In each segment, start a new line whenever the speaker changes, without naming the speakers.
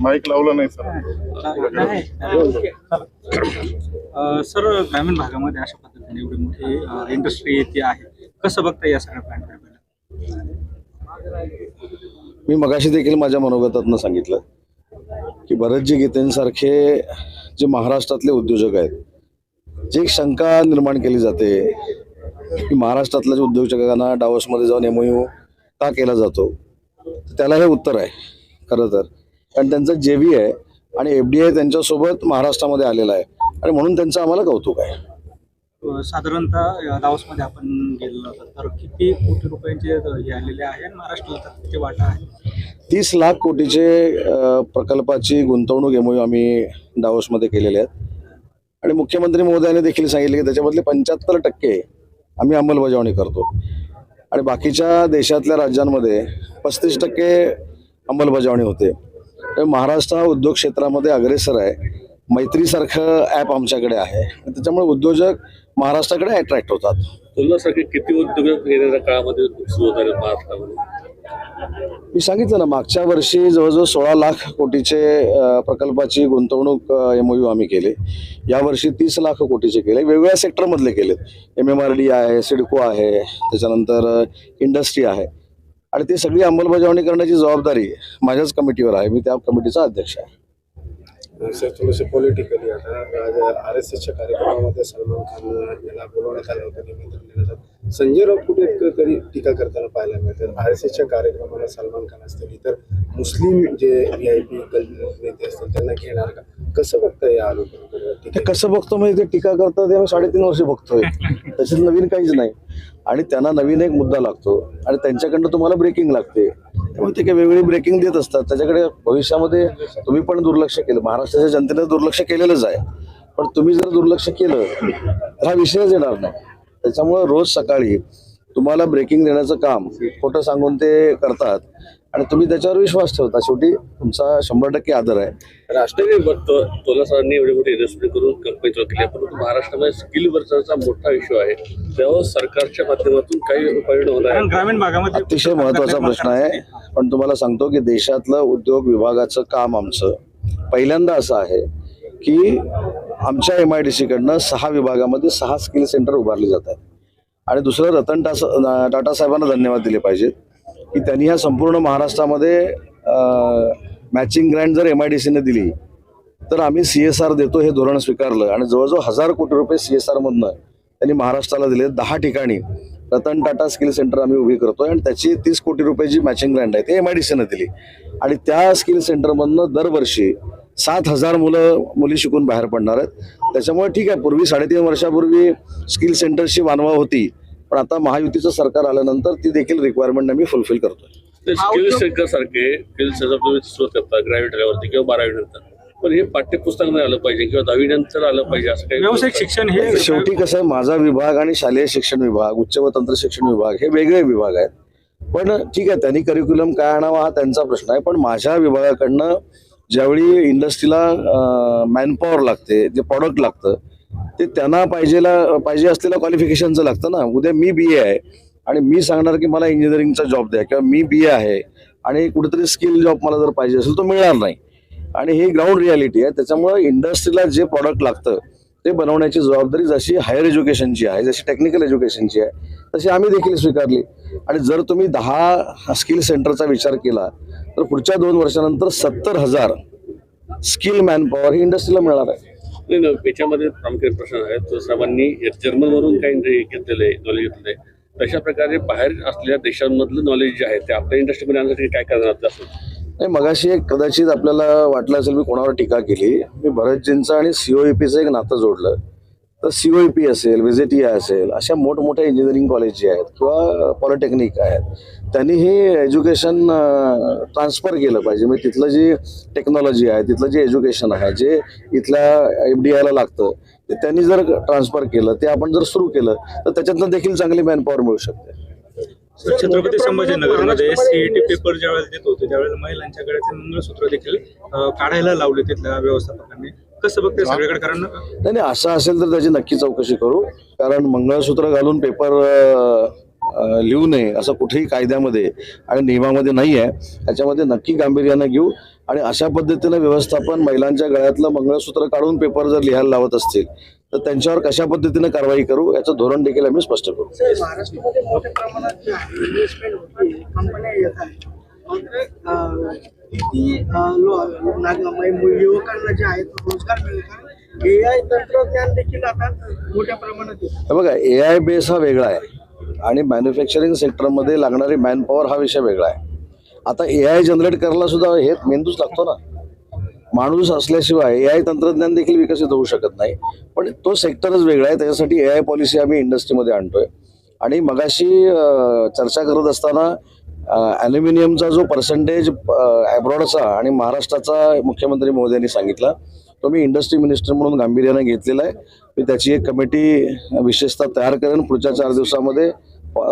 Mic लावला नाही sir.
अ, sir ग्रामीण भागामध्ये अशा पद्धतीने एवढी मोठी इंडस्ट्री येते आहे. कसं बघता या सगळ्या प्लॅन
मी मगाशी देखील माझ्या मनोगतातनं सांगितलं की भरतजी गीतेंसारखे जे महाराष्ट्रातले उद्योजक आहेत जी एक शंका निर्माण केली जाते की महाराष्ट्रातल्या उद्योजकांना डावसमध्ये जाऊन एमओयू का केला जातो तर त्याला हे उत्तर आहे. खरं तर. कारण त्यांचं जे व्ही आहे आणि एफ डी आय त्यांच्यासोबत महाराष्ट्रामध्ये आलेला आहे. आणि म्हणून त्यांचं आम्हाला कौतुक आहे.
साधारणतः दावसमध्ये आपण गेलेलो होतो तर किती कोटी रुपयांचे हे आलेले आहे आणि महाराष्ट्राला तर किती वाटा आहे?
तीस लाख कोटीचे अ, प्रकल्पाची गुंतवणूक एमओयू आम्ही डावोसमध्ये केलेले आहेत. आणि मुख्यमंत्री महोदयाने देखील सांगितले की त्याच्यामधले पंच्याहत्तर टक्के आम्ही अंमलबजावणी करतो. आणि बाकीच्या देशातल्या राज्यांमध्ये पस्तीस टक्के अंमलबजावणी होते. महाराष्ट्र हा उद्योग क्षेत्रामध्ये अग्रेसर आहे. मैत्रीसारखं ॲप आमच्याकडे आहे. त्याच्यामुळे उद्योजक महाराष्ट्राकडे अट्रॅक्ट होतात.
तुलनासारखे किती उद्योग येणाऱ्या काळामध्ये सुरू होत आहेत महाराष्ट्रामध्ये?
मी सांगितलं ना मागच्या वर्षी जवळजवळ सोळा लाख कोटीचे प्रकल्पाची गुंतवणूक एमओयू आम्ही केले. यावर्षी तीस लाख कोटीचे केले. वेगवेगळ्या सेक्टरमधले केलेत. एम एम आर डी आहे सिडको आहे त्याच्यानंतर इंडस्ट्री आहे. आणि ती सगळी अंमलबजावणी करण्याची जबाबदारी माझ्याच कमिटीवर आहे. मी त्या कमिटीचा अध्यक्ष आहे.
सर थोडेसे पॉलिटिकली आता आर एस एसच्या कार्यक्रमामध्ये सलमान खान याला बोलवण्यात आलं होतं निमंत्रण दिलं आलं. संजय राऊत कुठे तरी टीका करताना पाहायला मिळतात आर एस एसच्या कार्यक्रमाला सलमान खान असतील इतर मुस्लिम जे व्ही आय पी नेते असतील त्यांना घेणार का? कसं बघता या आरोप
कसं बघतो म्हणजे ते टीका करतात ते आम्ही साडेतीन वर्ष बघतोय. त्याच्यात नवीन काहीच नाही. आणि त्यांना नवीन एक मुद्दा लागतो. आणि त्यांच्याकडनं तुम्हाला ब्रेकिंग लागते. त्यामुळे ते काही वेगवेगळी ब्रेकिंग देत असतात. त्याच्याकडे भविष्यामध्ये तुम्ही पण दुर्लक्ष केलं. महाराष्ट्राच्या जनतेने दुर्लक्ष केलेलंच आहे. पण तुम्ही जर दुर्लक्ष केलं तर हा विषयच येणार नाही. त्याच्यामुळे रोज सकाळी तुम्हाला ब्रेकिंग देण्याचं काम खोटं सांगून ते करतात. आणि तुम्ही त्याच्यावर विश्वास ठेवता. शेवटी तुमचा शंभर टक्के आदर आहे.
राष्ट्रीय बघतो तोला सरांनी एवढी मोठी इन्व्हेस्टमेंट करून कंपनी चालू केली आहे. परंतु महाराष्ट्रामध्ये स्किल वर्करचा मोठा इश्यू आहे. तेव्हा सरकारच्या माध्यमातून काही उपाययोजना होणार आहेत?
ग्रामीण भागामध्ये
अतिशय महत्त्वाचा प्रश्न आहे. पण तुम्हाला सांगतो की देशातलं उद्योग विभागाचं काम आमचं पहिल्यांदा असं आहे की आमच्या एम आय डी सीकडनं सहा विभागामध्ये सहा स्किल सेंटर उभारली जात आहेत. आणि दुसरं रतन टास टाटा साहेबांना धन्यवाद दिले पाहिजेत की त्यांनी ह्या संपूर्ण महाराष्ट्रामध्ये मॅचिंग ग्रँड जर एम आय डी सीने दिली तर आम्ही सी एस आर देतो हे धोरण स्वीकारलं. आणि जवळजवळ हजार कोटी रुपये सी एस आरमधनं त्यांनी महाराष्ट्राला दिले. दहा ठिकाणी रतन टाटा स्किल सेंटर आम्ही उभी करतोय आणि त्याची तीस कोटी रुपये जी मॅचिंग ग्रँड आहे ते एम आय डी सीनं दिली. आणि त्या स्किल सेंटरमधनं दरवर्षी सात हजार मुलं मुली शिकून बाहेर पडणार आहेत. त्याच्यामुळे ठीक आहे पूर्वी साडेतीन वर्षापूर्वी स्किल सेंटरची वानवा होती पण आता महायुतीचं सरकार आल्यानंतर ती देखील रिक्वायरमेंट आम्ही फुलफिल करतोय.
स्किल सेंटर सारखे स्किल सेंटर तुम्ही सुरू करता ग्रॅव्हिट लेवलवरती किंवा बारावी नंतर. पण हे पाठ्यपुस्तकामध्ये आलं पाहिजे किंवा दहावी नंतर आलं पाहिजे असं काही
व्यावसायिक शिक्षण हे
शेवटी कसं आहे माझा विभाग आणि शालेय शिक्षण विभाग उच्च व तंत्र शिक्षण विभाग हे वेगळे विभाग आहेत. पण ठीक आहे त्यांनी करिक्युलम काय आणावा हा त्यांचा प्रश्न आहे पण माझ्या विभागाकडनं ज्यावेळी इंडस्ट्रीला मॅनपॉवर लागते जे प्रॉडक्ट लागतं ते त्यांना पाहिजेला पाहिजे असलेल्या क्वालिफिकेशनचं लागतं ना. उद्या मी बी ए आहे आणि मी सांगणार की मला इंजिनिअरिंगचा जॉब द्या किंवा मी बी ए आहे आणि कुठेतरी स्किल जॉब मला जर पाहिजे असेल तो मिळणार नाही. आणि ही ग्राउंड रियालिटी आहे. त्याच्यामुळे इंडस्ट्रीला जे प्रॉडक्ट लागतं ते बनवण्याची जबाबदारी जशी हायर एज्युकेशनची आहे जशी टेक्निकल एज्युकेशनची आहे तशी आम्ही देखील स्वीकारली. आणि जर तुम्ही दहा स्किल सेंटरचा विचार केला तर पुढच्या दोन वर्षानंतर सत्तर हजार स्किल मॅनपॉवर ही इंडस्ट्रीला मिळणार आहे.
नाही, नाही, प्रामुख्याने प्रश्न आहे तो सर्वांनी जर्मनवरून काही जे घेतलेलं आहे नॉलेज घेतलेलं आहे तशा प्रकारे बाहेर असलेल्या देशांमधलं नॉलेज जे आहे ते आपल्या इंडस्ट्रीमध्ये आणण्यासाठी काय करणार असं
नाही मगाशी एक कदाचित आपल्याला वाटलं असेल मी कोणावर टीका केली. मी भरतजींचं आणि सीओईपीचं एक नातं जोडलं. तर सीओईपी असेल व्हिजिटी असेल अशा मोठमोठ्या इंजिनिअरिंग कॉलेज जे आहेत किंवा पॉलिटेक्निक आहेत त्यांनी हे एज्युकेशन ट्रान्सफर केलं पाहिजे. म्हणजे तिथलं जी टेक्नॉलॉजी आहे तिथलं जे एज्युकेशन आहे जे इथल्या एफ डी आयला लागतं ते त्यांनी जर ट्रान्सफर केलं ते आपण जर सुरू केलं तर त्याच्यातनं देखील चांगली मॅनपॉवर मिळू शकते.
छत्रपती संभाजीनगरमध्ये सीईटी पेपर ज्यावेळेस देत होते त्यावेळेस महिलांच्याकडे ते मंगळसूत्र देखील काढायला लावले तिथल्या व्यवस्थापकांनी. कसं बघते सगळीकडे? कारण
नाही नाही असं असेल तर त्याची नक्की चौकशी करू. कारण मंगळसूत्र घालून पेपर लिहू नये असं कुठेही कायद्यामध्ये आणि नियमामध्ये नाही आहे त्याच्यामध्ये नक्की गांभीर्यानं घेऊ. आणि अशा पद्धतीनं व्यवस्थापन महिलांच्या गळ्यातलं मंगळसूत्र काढून पेपर जर लिहायला लावत असतील तर त्यांच्यावर कशा पद्धतीनं कारवाई करू याचं धोरण देखील आम्ही स्पष्ट करू.
महाराष्ट्रामध्ये मोठ्या प्रमाणात युवकांना जे आहेत रोजगार तंत्रज्ञान देखील आता मोठ्या प्रमाणात
बघा ए आय बेस हा वेगळा आहे. आणि मॅन्युफॅक्चरिंग सेक्टरमध्ये लागणारी मॅनपॉवर हा विषय वेगळा आहे. आता ए आय जनरेट करायला सुद्धा हे मेंदूच लागतो ना. माणूस असल्याशिवाय ए आय तंत्रज्ञान देखील विकसित होऊ शकत नाही. पण तो सेक्टरच वेगळा आहे. त्याच्यासाठी ए आय पॉलिसी आम्ही इंडस्ट्रीमध्ये आणतोय. आणि मगाशी चर्चा करत असताना ॲल्युमिनियमचा जो पर्सेंटेज ॲब्रॉडचा आणि महाराष्ट्राचा मुख्यमंत्री महोदयांनी सांगितला तो मी इंडस्ट्री मिनिस्टर म्हणून गांभीर्यानं घेतलेला आहे. मी त्याची एक कमिटी विशेषतः तयार करेन. पुढच्या चार दिवसामध्ये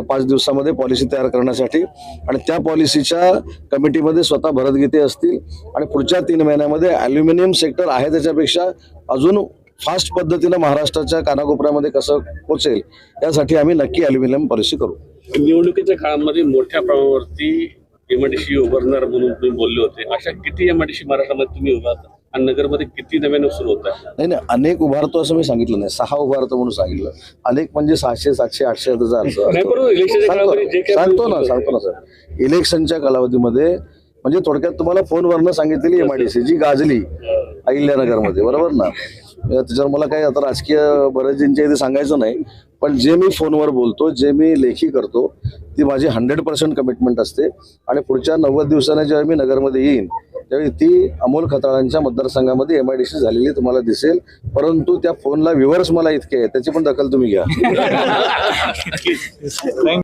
पाच दिवसामध्ये पॉलिसी तयार करण्यासाठी. आणि त्या पॉलिसीच्या कमिटीमध्ये स्वतः भरतगीते असतील. आणि पुढच्या तीन महिन्यामध्ये ॲल्युमिनियम सेक्टर आहे त्याच्यापेक्षा अजून फास्ट पद्धतीनं महाराष्ट्राच्या कानाकोपऱ्यामध्ये कसं पोचेल यासाठी आम्ही नक्की ॲल्युमिनियम पॉलिसी करू.
निवडणुकीच्या काळामध्ये मोठ्या प्रमाणावरती एमआयडीसी उभारणार म्हणून तुम्ही बोलले होते. अशा किती एमआयडीसी महाराष्ट्रामध्ये तुम्ही उभारता? आणि नगरमध्ये किती नव्यानं सुरू होत आहे?
नाही नाही अनेक उभारतो असं मी सांगितलं नाही. सहा उभारतो म्हणून सांगितलं. अनेक म्हणजे सहाशे सातशे आठशे हजार
नाही. इलेक्शनच्या
सांगतो
काळामध्ये जे काही
सांगतो ना सांगतो ना सर. इलेक्शनच्या कालावधीमध्ये म्हणजे थोडक्यात तुम्हाला फोनवरनं सांगितलेली एमआयडीसी जी गाजली अहिल्यानगरमध्ये बरोबर ना? त्याच्यावर मला काही आता राजकीय बरेचजींच्या इथे सांगायचं नाही पण जे मी फोनवर बोलतो जे मी लेखी करतो ती माझी हंड्रेड पर्सेंट कमिटमेंट असते. आणि पुढच्या नव्वद दिवसांनी जेव्हा मी नगरमध्ये येईन त्यावेळी ती अमोल खताळांच्या मतदारसंघामध्ये एम आय डी सी झालेली तुम्हाला दिसेल. परंतु त्या फोनला व्ह्युअर्स मला इतके आहेत त्याची पण दखल तुम्ही घ्या.